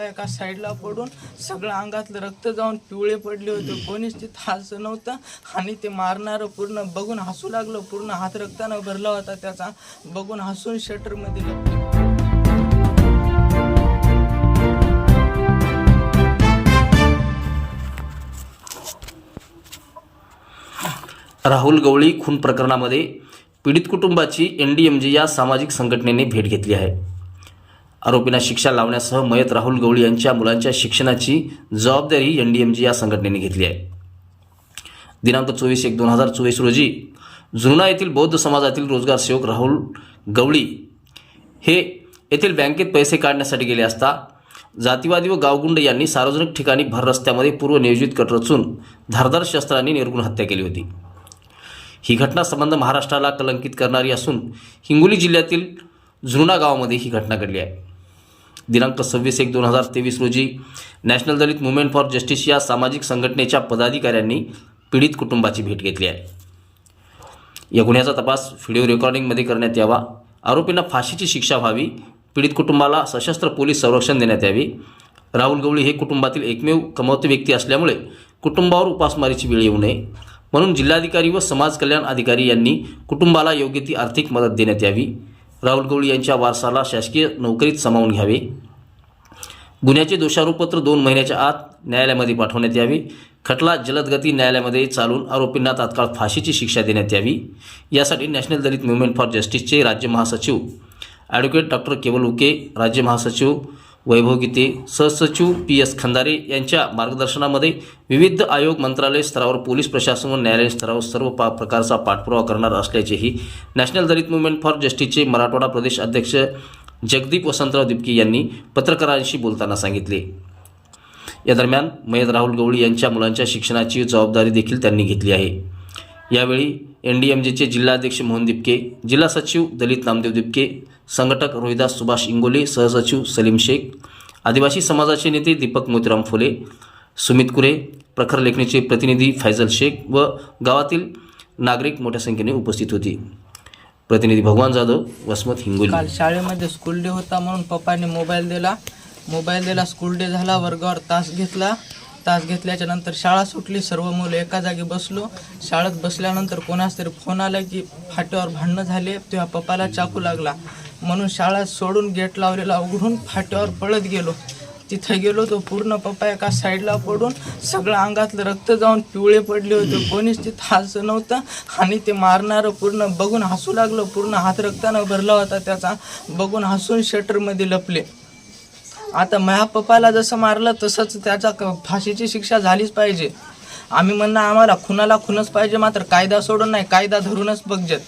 एका साईडला पडून सगळं अंगातलं रक्त जाऊन पिवळे पडले होते. कोणीच ते हसं नव्हतं. आणि ते मारणारं पूर्ण बघून हसू लागलं. पूर्ण हात रक्तानं भरला होता त्याचा. बघून हसून शटरमध्ये लपले. राहुल गवळी खून प्रकरणामध्ये पीडित कुटुंबाची एन डी एम जी या सामाजिक संघटनेने भेट घेतली आहे. आरोपींना शिक्षा लावण्यासह मयत राहुल गवळी यांच्या मुलांच्या शिक्षणाची जबाबदारी एन डी एम जी या संघटनेने घेतली आहे. दिनांक चोवीस एक दोन हजार चोवीस रोजी जुना येथील बौद्ध समाजातील रोजगार सेवक राहुल गवळी हे येथील बँकेत पैसे काढण्यासाठी गेले असता जातीवादी व गावगुंड यांनी सार्वजनिक ठिकाणी भर रस्त्यामध्ये पूर्वनियोजित कट रचून धारदार शस्त्रांनी निर्गुण हत्या केली होती. ही घटना संबंध महाराष्ट्राला कलंकित करणारी असून हिंगोली जिल्ह्यातील जुना गावामध्ये ही घटना घडली आहे. दिनांक सव्वीस एक दोन हजार तेवीस रोजी national Dalit movement for justice या सामाजिक संघटनेच्या पदाधिकाऱ्यांनी पीडित कुटुंबाची भेट घेतली आहे. या गुन्ह्याचा तपास व्हिडिओ रेकॉर्डिंगमध्ये करण्यात यावा. आरोपींना फाशीची शिक्षा व्हावी. पीडित कुटुंबाला सशस्त्र पोलीस संरक्षण देण्यात यावे. राहुल गवळी हे कुटुंबातील एकमेव कमवते व्यक्ती असल्यामुळे कुटुंबावर उपासमारीची वेळ येऊ नये. म्हणून जिल्हाधिकारी व समाज कल्याण अधिकारी यांनी कुटुंबाला योग्य ती आर्थिक मदत देण्यात यावी. राहुल गवळी यांच्या वारसाला शासकीय नोकरीत सामावून घ्यावे. गुन्ह्याचे दोषारोपपत्र दोन महिन्याच्या आत न्यायालयामध्ये पाठवण्यात यावे. खटला जलदगती न्यायालयामध्ये चालून आरोपींना तात्काळ फाशीची शिक्षा देण्यात यावी. यासाठी नॅशनल दलित मुवमेंट फॉर जस्टिसचे राज्य महासचिव ॲडव्होकेट डॉक्टर केवल उके राज्य महासचिव वैभव गीते सहसचिव पी एस खंदारे यांच्या मार्गदर्शनामध्ये विविध आयोग मंत्रालय स्तरावर पोलीस प्रशासन व न्यायालय स्तरावर सर्व पा प्रकारचा पाठपुरावा करणार असल्याचेही नॅशनल दलित मुवमेंट फॉर जस्टिसचे मराठवाडा प्रदेश अध्यक्ष जगदीप वसंतराव दिपकी यांनी पत्रकारांशी बोलताना सांगितले. या दरम्यान मयत राहुल गवळी यांच्या मुलांच्या शिक्षणाची जबाबदारी देखील त्यांनी घेतली आहे. यावेळी एन डी एम जेचे जिल्हाध्यक्ष मोहन दिपके जिल्हा सचिव दलित नामदेव दिपके संघटक रोहिदास सुभाष इंगोले सहसचिव सलीम शेख आदिवासी समाजाचे नेते दीपक मोतीराम फुले सुमित कुरे प्रखर लेखणीचे प्रतिनिधी फैजल शेख व गावातील नागरिक मोठ्या संख्येने उपस्थित होती. प्रतिनिधी भगवान जाधव वसमत हिंगोली. काल शाळेमध्ये स्कूल डे होता म्हणून पप्पाने मोबाईल दिला. मोबाईल दिला स्कूल डे झाला वर्गावर तास घेतला. तास घेतल्याच्या नंतर शाळा सुटली सर्व मुलं एका जागी बसलो. शाळेत बसल्यानंतर कोणास तरी फोन आला की फाट्यावर भांडणं झाले तेव्हा पप्पाला चाकू लागला. म्हणून शाळा सोडून गेट लावलेला उघडून फाट्यावर पळत गेलो. तिथं गेलो तो पूर्ण पप्पा एका साईडला पडून सगळं अंगातलं रक्त जाऊन पिवळे पडले होते. कोणीच तिथं हसं नव्हतं. आणि ते मारणारं पूर्ण बघून हसू लागलं. पूर्ण हात रक्तानं भरला होता त्याचा. बघून हसून शटरमध्ये लपले. आता माझ्या पप्पाला जसं मारलं तसंच त्याचा क- फाशीची शिक्षा झालीच पाहिजे. आम्ही म्हणणं आम्हाला खुनाला खुनच पाहिजे मात्र कायदा सोडून नाही. कायदा धरूनच बघजत.